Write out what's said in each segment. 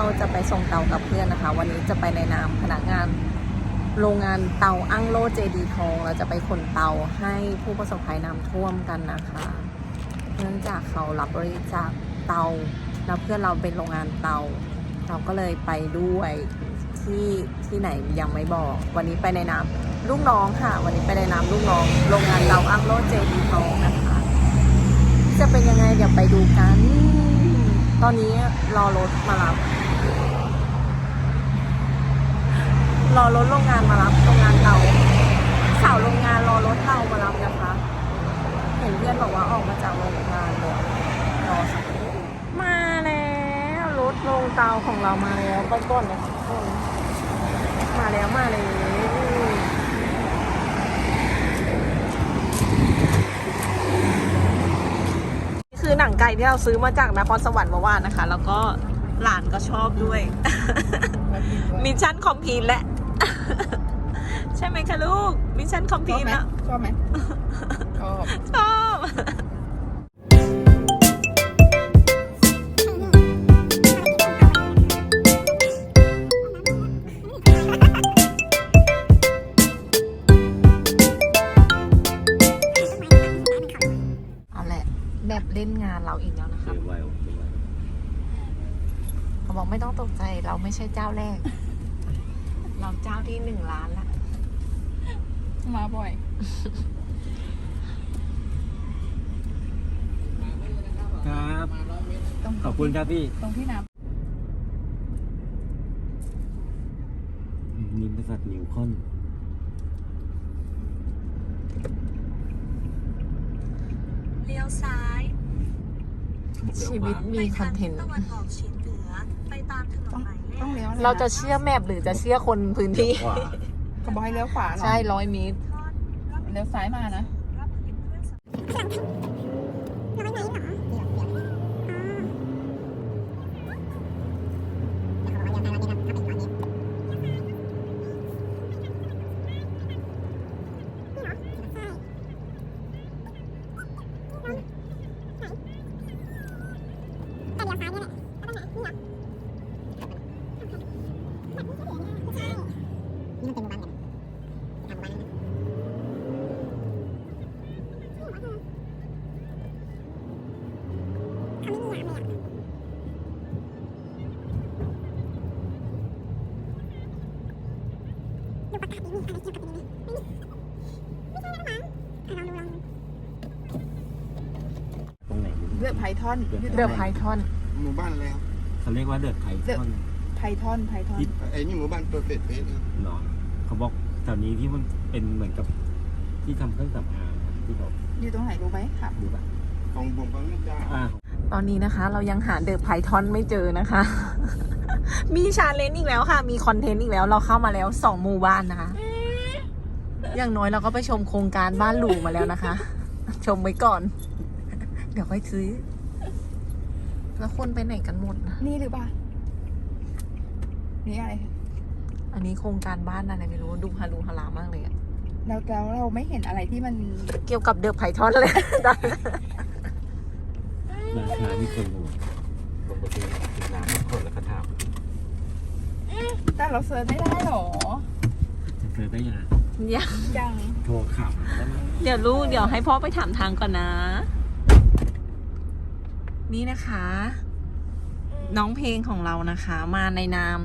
เราจะไปส่งเตากับเพื่อนนะคะ วันนี้จะไปในนามพนักงานโรงงานเตาอั้งโลเจดีทอง เราจะไปขนเตาให้ผู้ประสบภัยน้ำท่วมกันนะคะ เนื่องจากเขารับบริจาคเตาแล้วเพื่อนเราเป็นโรงงานเตา เราก็เลยไปด้วยที่ที่ไหนยังไม่บอก วันนี้ไปในนามลูกน้องค่ะ วันนี้ไปในนามลูกน้องโรงงานเตาอั้งโลเจดีทองนะคะ จะเป็นยังไงเดี๋ยวไปดูกัน ตอนนี้รอรถมารับ รอรถโรงงานมารับโรงงานเตาสาวโรงงานรอรถเตามารับนะคะ เห็นเพื่อนบอกว่าออกมาจากโรงงานเลยรอสักครู่มาแล้วรถโรงเตาของเรามาแล้วต้นต้นๆเลยค่ะทุกคนมาแล้วมาเลยนี่คือหนังไก่ที่เราซื้อมาจากนครสวรรค์เมื่อวานนะคะ แล้วก็หลานก็ชอบด้วย มิชชั่นคอมพลีทและ ใช่ไหมคะลูก มิชชั่นคอมพลีทแล้ว ชอบไหมชอบ ชอบเอาแหละแบบเล่นงานเราอีกแล้วนะคะซื้อไว้ซื้อไว้เขาบอกไม่ต้องตกใจเราไม่ใช่เจ้าแรก เราเจ้าที่หนึ่งล้านละ มาบ่อย ครับต้องขอบคุณครับพี่ ตรงที่น้นิมบริษัทนิวคอนเลี้ยวซ้าย ชีวิตมีคอนเทนต์ไปทางทิศตะวันออกเฉียงเหนือไป ตามถนนหมายเลำต้องขเลี้ยวเราจะเชื่อแมพหรือจะเชื่อคนพื้นที่ ขวาเขาบอกให้เลี้ยวขวาเหรอใช่ร้อยเมตรทอดรับเลี้ยวซ้ายมานะ รับผลิตเครื่องสำต รงไหนเลือกไพทอนเดอะไพทอน หมู่บ้านอะไรครับเขาเรียกว่าเดือดไข่ท่อนไพทอนไพทอน ไอ้นี่หมู่บ้านเปิดเฟสเฟสครับหนอนเขาบอกแถวนี้ที่มันเป็นเหมือนกับที่ทำเครื่องสำอางอะที่เขาอยู่ตรงไหนรู้ไหมครับ ดูป่ะของผมก็ไม่ได้ อ่า ตอนนี้นะคะเรายังหาเดอะไพทอนไม่เจอนะคะ มีชาเลนจ์อีกแล้วค่ะ มีคอนเทนต์อีกแล้วเราเข้ามาแล้วสองหมู่บ้านนะคะ อย่างน้อยเราก็ไปชมโครงการบ้านหลูมาแล้วนะคะ ชมไว้ก่อนเดี๋ยวค่อยซื้อ แล้วคนไปไหนกันหมดนะนี่หรือเปล่านี่อะไร อันนี้โครงการบ้านอะไรไม่รู้ดูฮารูฮารามากเลยอะแล้วแล้วเราไม่เห็นอะไรที่มันเกี่ยวกับเดอะไพทอนเลย ร้านค้ามีคนลงลงไปซื้อซื้อน้ำคนแล้วก็ถามแต่เราเซิร์ชไม่ได้หรอจะซื้อได้ยังไงยัง ยังโทรขับได้ไหมเดี๋ยวลูกเดี๋ยวให้พ่อไปถามทางก่อนนะ นี่นะคะ น้องเพลงของเรานะคะ มาในนาม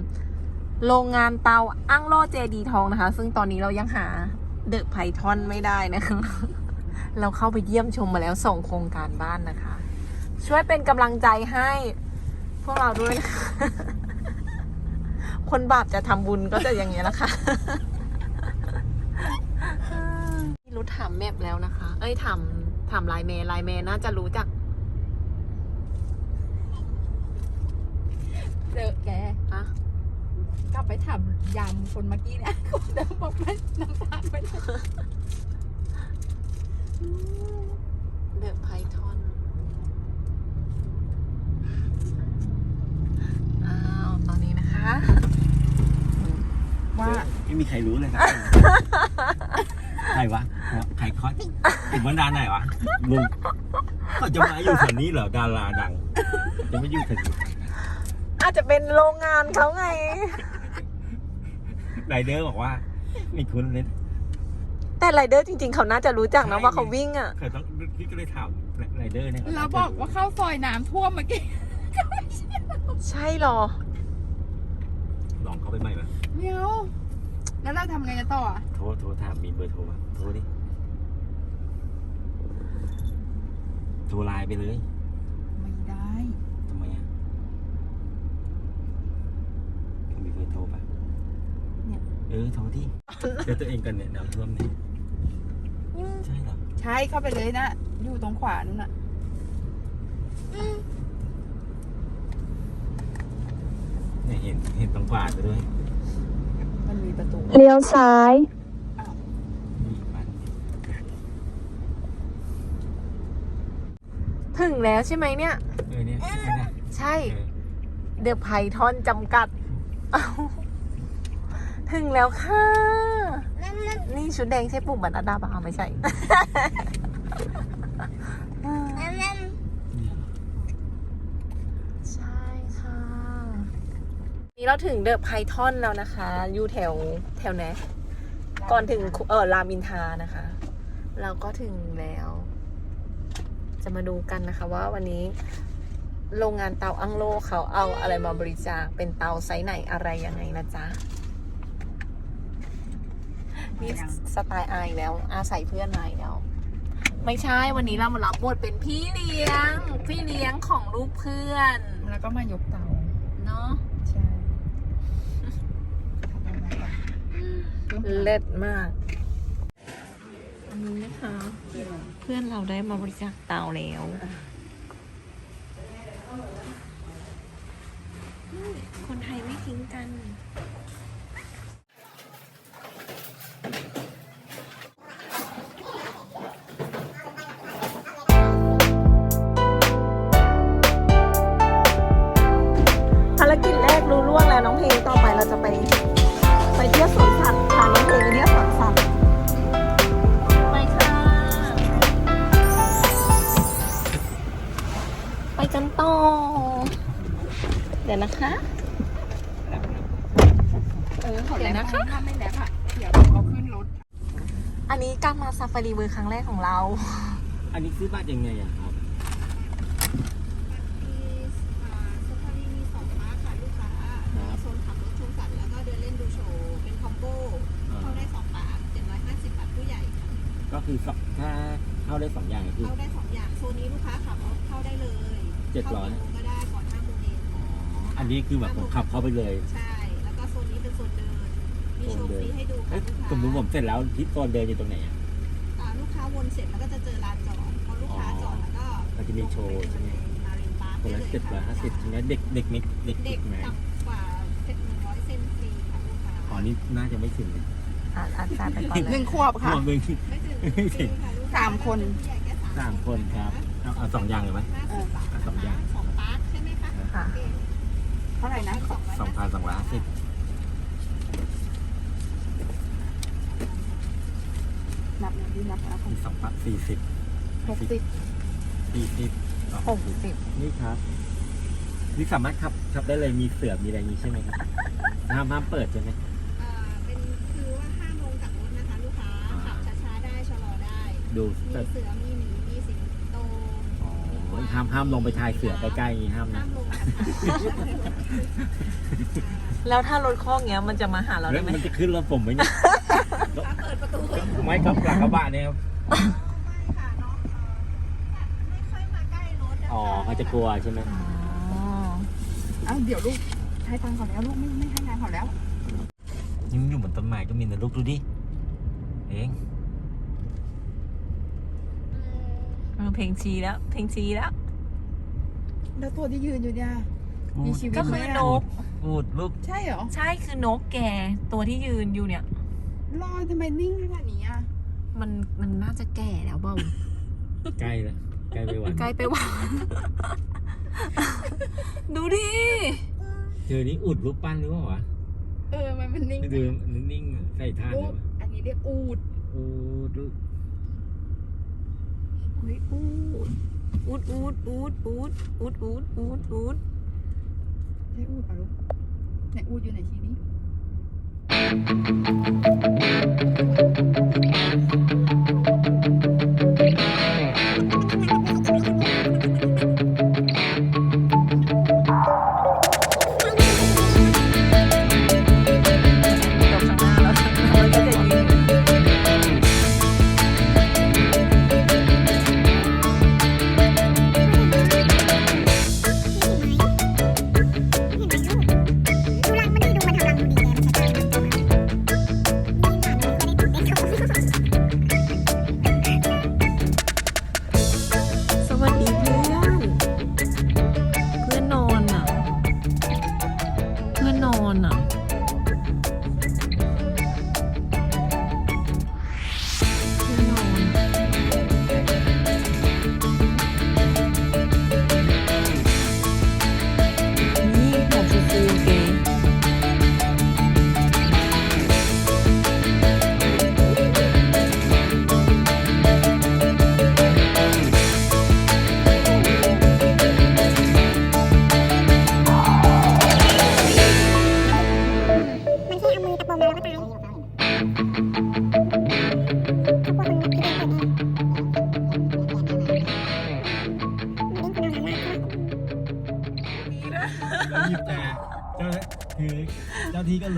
โรงงานเตาอั้งโลเจดีทองนะคะ ซึ่งตอนนี้เรายังหาเดอะไพทอนไม่ได้นะคะ เราเข้าไปเยี่ยมชมมาแล้วส่งโครงการบ้านนะคะ ช่วยเป็นกำลังใจให้พวกเราด้วยนะคะ คนบาปจะทำบุญก็จะอย่างนี้ยแหละค่ะรู้ถามแมปแล้วนะคะ เอ้ยถามถามไลน์แมนไลน์แมนน่าจะรู้จัก เจอแกอะกลับไปถามยามคนเมื่อกี้เนี่ยคนเดิมบอกไม่น้ำตาลไม่ได้เดอะไพทอนอ้าวตอนนี้นะคะ ว่าไม่มีใครรู้เลยครับใครวะ ใครคอสถึงบรรดาไหนวะลุงเขาจะมาอยู่แถวนี้เหรอดาราดัง จะไม่อยู่แถวนี้ อาจจะเป็นโรงงานเขาไง ไรเดอร์บอกว่า ไม่คุ้นเลยนะแต่ไรเดอร์จริง ๆ เขาน่าจะรู้จักนะใช่ว่าเขาวิ่งอะ เคยต้องพี่ก็เลยถามไรเดอร์เนี่ยเราบอกว่าเข้าซอยน้ำท่วมเมื่อกี้ใช่หรอ ลองเข้าไปใหม่ไหมเมียวแล้วเราทำไงกันต่ออะโทรโทรถามมีเบอร์โทรป่ะโทรดิ โทรไลน์ไปเลย ไม่ได้ ทำไมอะมีเบอร์โทรป่ะ เนี่ยเออโทรดิเจอตัวเองกันเนี่ยน้ำท่วมเนี่ยใช่เหรอใช่เข้าไปเลยนะ อยู่ตรงขวานู่นน่ะเนี่ยเห็นเห็นตรงขวาด้วย มันมีประตูเลี้ยวซ้ายนี่มันถึงแล้วใช่ไหมเนี่ย เออเนี่ยใช่นะใช่เออเดอะไพทอนจำกัด เอ้า ถึงแล้วค่ะ นี่ชุดแดงใช่ปุ่มบันอาดาบาไม่ใช่ ใช่ค่ะ นี่เราถึงเดอะไพทอนแล้วนะคะ อยู่แถวแถวไหน ก่อนถึงเออรามอินทรานะคะ เราก็ถึงแล้ว จะมาดูกันนะคะว่าวันนี้โรงงานเตาอังโลเขาเอาอะไรมาบริจาคเป็นเตาไซส์ไหนอะไรยังไงนะจ๊ะ นี่สไตล์อายแล้ว อาศัยเพื่อนนายแล้ว ไม่ใช่วันนี้เรามารับบทเป็นพี่เลี้ยง พี่เลี้ยงของลูกเพื่อน แล้วก็มายกเตาเนาะใช่ทำอะไรก่อนเลิศมากอันนี้นะคะ เพื่อนเราได้มาบริจาคเตาแล้ว ดี๋ยวนะคะเออขอแลบนะคะไม่แลบอะเดี๋ยวเอาขึ้นรถ อันนี้กางมาซาฟารีเวอร์ครั้งแรกของเรา อันนี้ซื้อบ้านยังไงอะครับก็คือถ้าเข้าได้สองอย่างคือเข้าได้สองอย่างโซนนี้ลูกค้าขับเข้าได้เลยเจ็ดร้อย อันนี้คือแบบผมขับเข้าไปเลย ใช่ แล้วก็โซนนี้เป็นโซนเดิน มีโชว์ฟรีให้ดูเอ้ค่ะยลูกค้าสมมติผมเสร็จแล้วที่โซนเดินอยู่ตรงไหนอะอ่าลูกค้าวนเสร็จแล้วก็จะเจอลานจอดพอลูกค้าจอดแล้วก็ก็จะมีโชว์ใช่ไหม มารินปาร์คคนละได้เจ็ดร้อยห้าสิบค่ะใช่ไหมเด็กเด็กเด็กเด็กเด็เด็กกไหมต่ำกว่าเจ็ดหนึ่งร้อยเซนฟรีค่ะลูกค้าอ๋อนี่น่าจะไม่ถึงนะอะอาจารย์ไปก่อนเลหนึ่ยงขวบค่ะขวบหนึ่งไม่ถึงไม่ถึง ค่ะลูกค้สามคนผู้ใหญ่แค่สามคนครับ เอาเอาสองอย่างเลยไหม ห้าสิบบาทเอาสองอย่างสองปาร์คใช่ไหมคะค่ะ โอเคเท่าไหร่นะสองพันสองร้อยห้าสิบนับนับดีนับนะมีสองพันสี่สิบหกสิบสี่สิบหกสิบนี่ครับ นี่สามารถขับขับได้เลยมีเสือมีอะไรอย่างนี้ใช่ไหมครับห้ามห้ามเปิดใช่ไหมอ่าเป็นคือว่าห้ามลงจากรถนะคะ ลูกค้าอ่าขับช้าๆได้ชะลอได้ดูมีแต่เสือมีหมีมีสิงโตอ๋อ ห้ามห้ามลงไปทายเสือใกล้ๆอย่างนี้ห้ามห้านะมลงนะคะแล้วถ้ารถข้องเงี้ยมันจะมาหาเราแล้ได้วไหมมันจะขึ้นรถผมไหมเนี่ยเปิดประตู ไม่ครับหลังกระบะเนี่ยครับไม่ค่ะน้องไม่ค่อยมาใกล้รถนคอ๋อเขาจะกลัวใช่ไหมอ๋อเอ้าเดี๋ยวลูกให้ตังค์เขาแล้วลูกไม่ไม่ให้งานเขาแล้วยิ่งอยู่บนต้นไม้ก็มีนะลูกดูดิ เอง เออเพลงชีแล้ว เพลงชีแล้ว แล้วตัวที่ยืนอยู่เนี่ย มีชีวิตก็ไหมคือนอะกพูดลูกใช่เหรอใช่คือนกแกตัวที่ยืนอยู่เนี่ย รอทำไมนิ่งขนาดนี้อะมันมันน่าจะแก่แล้วเปล่าใกล้แล้วใกล้ไปวันใกล้ไปหวาน ดูดิ เจอนี่อุดรูปปั้นหรือเปล่าวะเออมันมันนิ่งดูนิ่งๆใส่ท่าเลลูยกวะอันนี้เรียกอูดอูดลูก อุ้ยอูดอูดอูดอูดอูดอูดอูดอูดอูดไหนอูดป่ะลูกไหนอูดอยู่ไหนชี้ดิ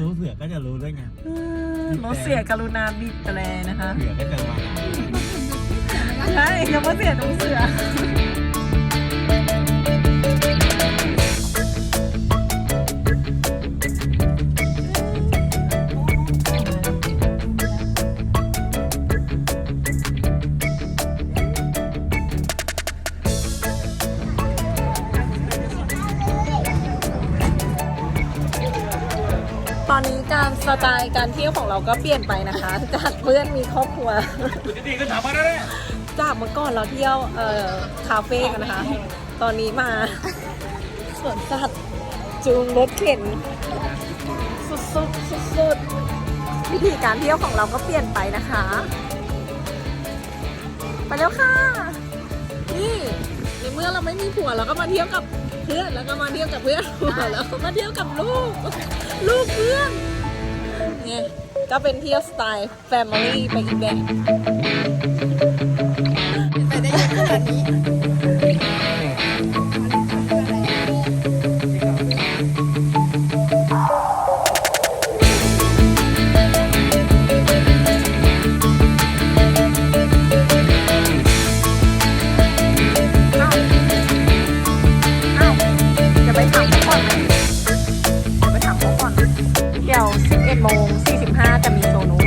รู้เสือก็จะรู้ด้วยไงรถเสียกรุณาบีบแตรนะคะเสือก็จะมาหาใช่คำว่าเสียต้องเสือ สไตล์การเที่ยวของเราก็เปลี่ยนไปนะคะ จากเพื่อนมีครอบครัวดีก็ถามมาได้จากเมื่อก่อนเราเที่ยวเอ่อคาเฟ่กันนะคะ ตอนนี้มาสวนสัตว์จูงรถเข็น สุดๆสุดๆวิธีการเที่ยวของเราก็เปลี่ยนไปนะคะ ไปแล้วค่ะ นี่ในเมื่อเราไม่มีผัวเราก็มาเที่ยวกับเพื่อนแล้วก็มาเที่ยวกับเพื่อนผัวแล้วก็มาเที่ยวกับลูก ลูกเพื่อน ไงก็เป็นเที่ยวสไตล์แฟมิลี่ไปอีกแบบ 45จะ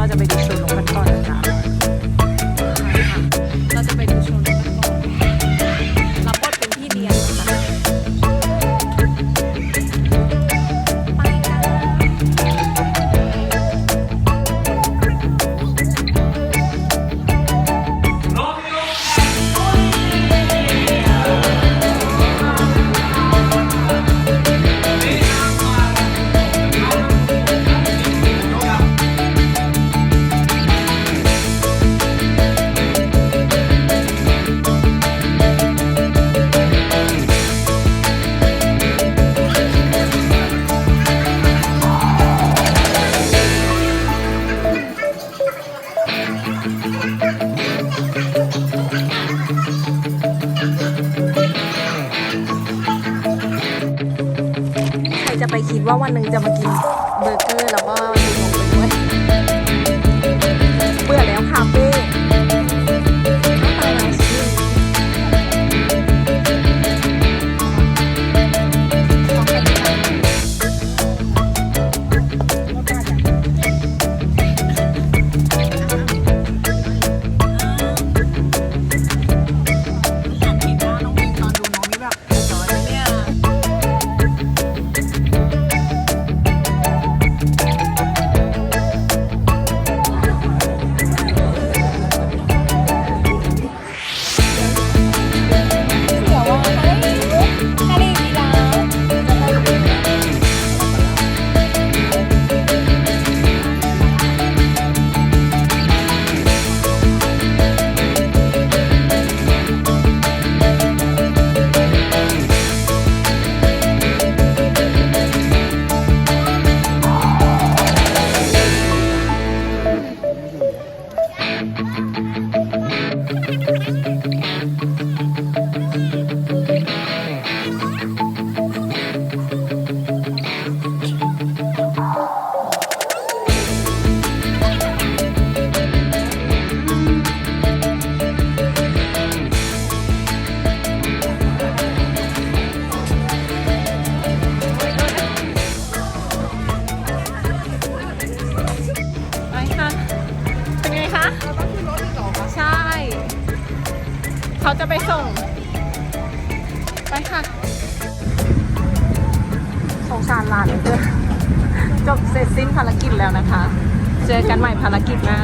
เขาจะไปส่ง ไปค่ะ สงสารหลานเลยจบเสร็จสิ้นภารกิจแล้วนะคะ เจอกันใหม่ภารกิจหน้า